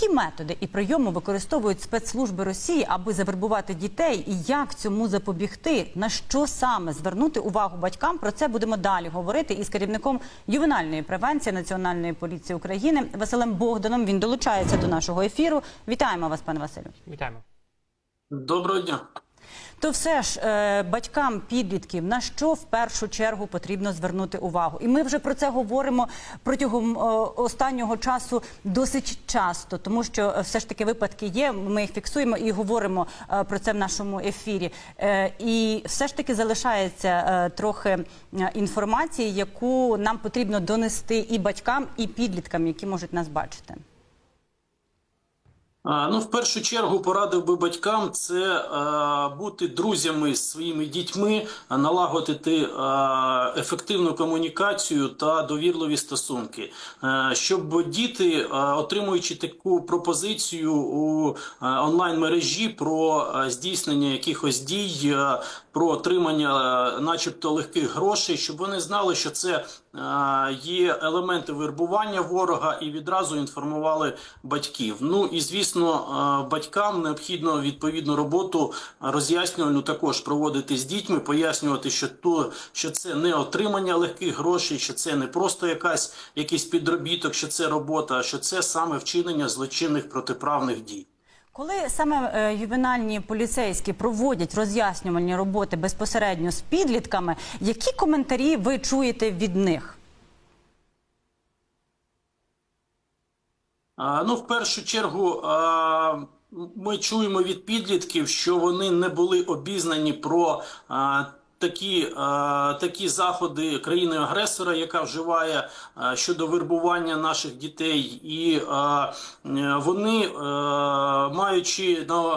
Які методи і прийоми використовують спецслужби Росії, аби завербувати дітей, і як цьому запобігти? На що саме звернути увагу батькам? Про це будемо далі говорити із керівником ювенальної превенції Національної поліції України Василем Богданом. Він долучається до нашого ефіру. Вітаємо вас, пане Василю. Вітаємо. Доброго дня. То все ж е, батькам підлітків на що в першу чергу потрібно звернути увагу, і ми вже про це говоримо протягом е, останнього часу досить часто, тому що е, все ж таки випадки є. Ми їх фіксуємо і говоримо про це в нашому ефірі. І все ж таки залишається трохи інформації, яку нам потрібно донести і батькам, і підліткам, які можуть нас бачити. Ну, в першу чергу порадив би батькам це е, бути друзями з своїми дітьми, налагодити е, ефективну комунікацію та довірливі стосунки, е, щоб діти, е, отримуючи таку пропозицію у е, онлайн мережі про е, здійснення якихось дій, е, про отримання, е, начебто, легких грошей, щоб вони знали, що це е, є елементи вербування ворога, і відразу інформували батьків. Ну і звісно, е, батькам необхідно відповідну роботу роз'яснювальну також проводити з дітьми, пояснювати, що то що це не отримання легких грошей, що це не просто якась якийсь підробіток, що це робота, а що це саме вчинення злочинних протиправних дій. Коли саме е, ювенальні поліцейські проводять роз'яснювальні роботи безпосередньо з підлітками, які коментарі ви чуєте від них? Ну, в першу чергу, ми чуємо від підлітків, що вони не були обізнані про такі, а, такі заходи країни-агресора, яка вживає а, щодо вербування наших дітей, і е, вони, е, маючи на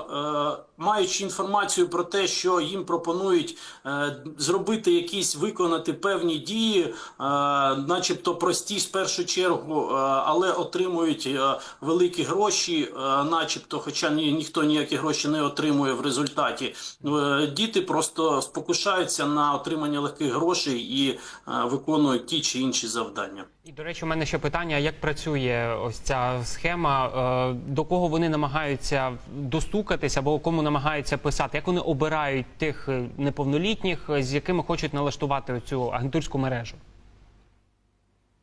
е, маючи інформацію про те, що їм пропонують е, зробити якісь виконати певні дії, е, начебто прості з першу чергу, е, але отримують е, великі гроші, е, начебто, хоча ні, ніхто ніякі гроші не отримує в результаті. Е, діти просто спокушаються на отримання легких грошей і е, виконують ті чи інші завдання. І до речі, у мене ще питання: як працює ось ця схема? Е, До кого вони намагаються достукатися або кому намагаються писати? Як вони обирають тих е, неповнолітніх, з якими хочуть налаштувати цю агентурську мережу?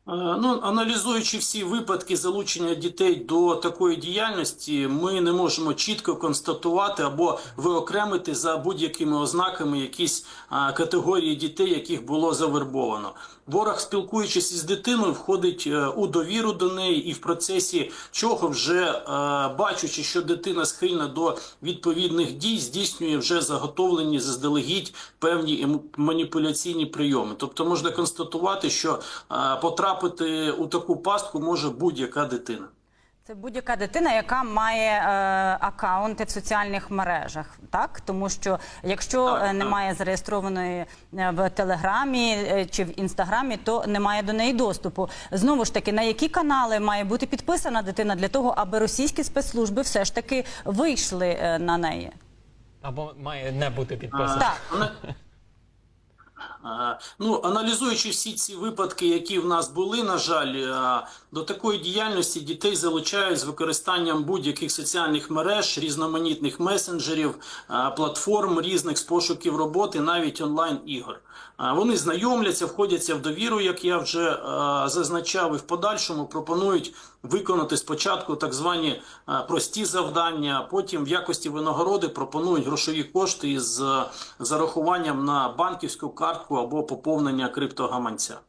Е, Ну, аналізуючи всі випадки залучення дітей до такої діяльності, ми не можемо чітко констатувати або виокремити за будь-якими ознаками якісь а, категорії дітей, яких було завербовано. Ворог, спілкуючись із дитиною, входить е, у довіру до неї, і в процесі чого вже е, бачучи, що дитина схильна до відповідних дій, здійснює вже заготовлені заздалегідь певні маніпуляційні прийоми. Тобто можна констатувати, що е, потрапити у таку пастку може будь-яка дитина. Це будь-яка дитина, яка має е, акаунти в соціальних мережах, так тому що якщо Так, е, так. немає зареєстрованої е, в телеграмі е, чи в інстаграмі, то немає до неї доступу. Знову ж таки, на які канали має бути підписана дитина для того, аби російські спецслужби все ж таки вийшли на неї? Або має не бути А. Так. Ну, аналізуючи всі ці випадки, які в нас були, на жаль, до такої діяльності дітей залучають з використанням будь-яких соціальних мереж, різноманітних месенджерів, платформ різних з пошуків роботи, навіть онлайн ігор. Вони знайомляться, входяться в довіру, як я вже зазначав, і в подальшому пропонують виконати спочатку так звані прості завдання, а потім в якості винагороди пропонують грошові кошти із е, зарахуванням на банківську картку або поповнення криптогаманця.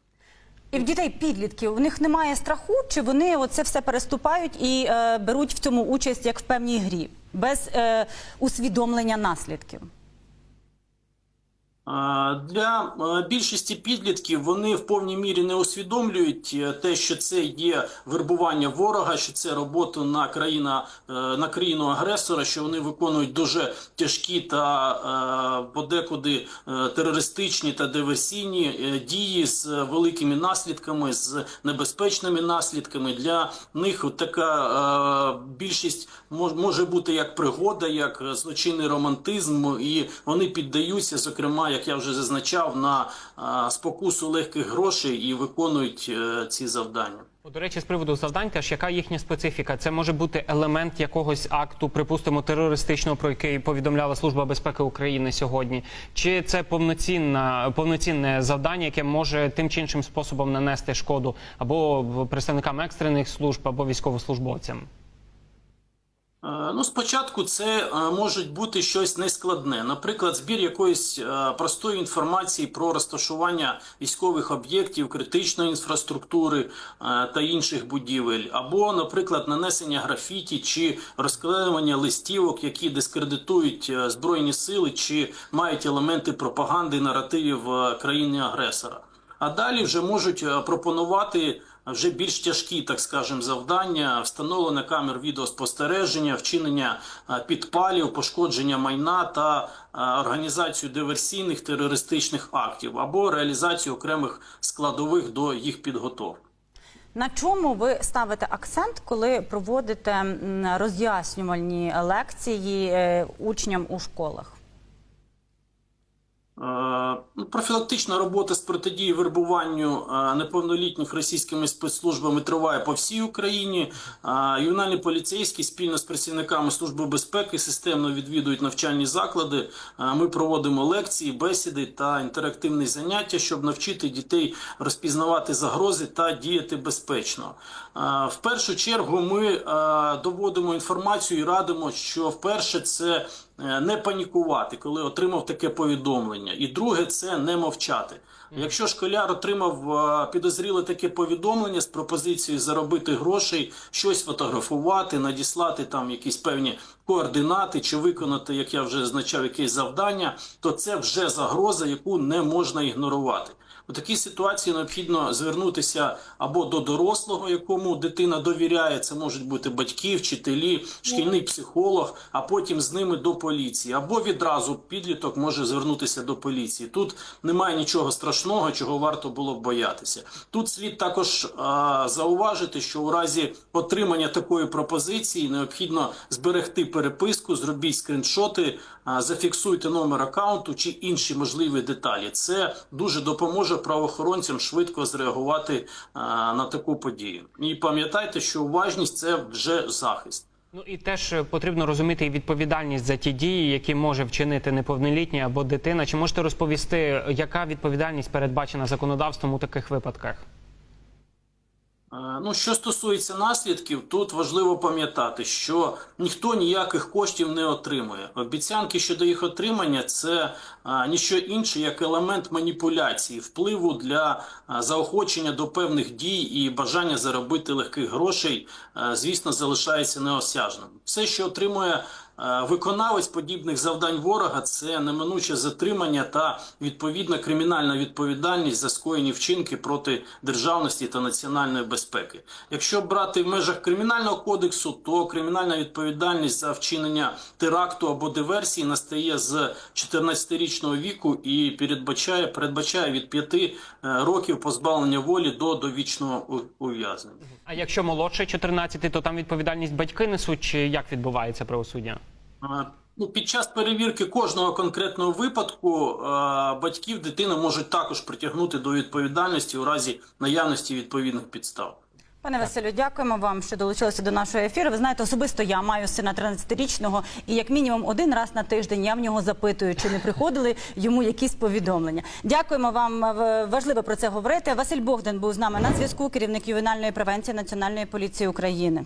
І в дітей підлітків в них немає страху, чи вони оце все переступають і е, беруть в цьому участь як в певній грі, без е, усвідомлення наслідків. Для е, більшості підлітків вони в повній мірі не усвідомлюють е, те, що це є вербування ворога, що це робота на країна е, на країну агресора, що вони виконують дуже тяжкі та подекуди терористичні та диверсійні дії з великими наслідками, з небезпечними наслідками. Для них така більшість може бути як пригода, як злочинний романтизм, і вони піддаються, зокрема як я вже зазначав, на спокусу легких грошей і виконують е, ці завдання. До речі, з приводу завдань, теж яка їхня специфіка? Це може бути елемент якогось акту, припустимо, терористичного, про який повідомляла Служба безпеки України сьогодні, чи це повноцінна повноцінне завдання, яке може тим чи іншим способом нанести шкоду або представникам екстрених служб, або військовослужбовцям? Е, Ну, спочатку це е, може бути щось нескладне, наприклад, збір якоїсь е, простої інформації про розташування військових об'єктів, критичної інфраструктури та інших будівель, або, наприклад, нанесення графіті чи розклеювання листівок, які дискредитують збройні сили чи мають елементи пропаганди наративів країни-агресора. А далі вже можуть пропонувати вже більш тяжкі, так скажемо, завдання, встановлення камер відеоспостереження, вчинення е, підпалів, пошкодження майна та е, організацію диверсійних терористичних актів або реалізацію окремих складових до їх підготовки. На чому ви ставите акцент, коли проводите роз'яснювальні лекції е, учням у школах? Е, ну, Профілактична робота з протидії вербуванню е, неповнолітніх російськими спецслужбами триває по всій Україні. Е, Ювенальні поліцейські спільно з працівниками Служби безпеки системно відвідують навчальні заклади. Ми проводимо лекції, бесіди та інтерактивні заняття, щоб навчити дітей розпізнавати загрози та діяти безпечно. В першу чергу ми доводимо інформацію і радимо, що вперше це не панікувати, коли отримав таке повідомлення. І друге, це не мовчати. Якщо школяр отримав е, підозріле таке повідомлення з пропозицією заробити грошей, щось фотографувати, надіслати там якісь певні координати чи виконати, як я вже зазначав, якесь завдання, то це вже загроза, яку не можна ігнорувати. У такій ситуації необхідно звернутися або до дорослого, якому дитина довіряє, це можуть бути батьки, вчителі, шкільний психолог, а потім з ними до поліції, або відразу підліток може звернутися до поліції. Тут немає нічого страшного, чого варто було б боятися. Тут слід також а, зауважити, що у разі отримання такої пропозиції необхідно зберегти переписку, зробіть скріншоти, а, зафіксуйте номер аккаунту чи інші можливі деталі. Це дуже допоможе правоохоронцям швидко зреагувати на таку подію. І пам'ятайте, що уважність це вже захист. Ну і теж е, потрібно розуміти відповідальність за ті дії, які може вчинити неповнолітній або дитина. Чи можете розповісти, яка відповідальність передбачена законодавством у таких випадках? Ну, що стосується наслідків, тут важливо пам'ятати, що ніхто ніяких коштів не отримує. Обіцянки щодо їх отримання це ніщо інше, як елемент маніпуляції, впливу для заохочення до певних дій і бажання заробити легких грошей, звісно, залишається неосяжним. Все, що отримує виконавець подібних завдань ворога, це неминуче затримання та відповідна кримінальна відповідальність за скоєні вчинки проти державності та національної безпеки. Якщо брати в межах кримінального кодексу, то кримінальна відповідальність за вчинення теракту або диверсії настає з 14-річного віку і передбачає, передбачає від 5 е, років позбавлення волі до довічного ув'язнення. А якщо молодше 14, то там відповідальність батьки несуть, чи як відбувається правосуддя? Е, Ну, під час перевірки кожного конкретного випадку е, батьків дитини можуть також притягнути до відповідальності у разі наявності відповідних підстав. Пане Василю, дякуємо вам, що долучилися до нашого ефіру. Ви знаєте, особисто я маю сина 13-річного, і як мінімум один раз на тиждень я в нього запитую, чи не приходили йому якісь повідомлення. Дякуємо вам. Важливо про це говорити. Василь Богдан був з нами на зв'язку, керівник ювенальної превенції Національної поліції України.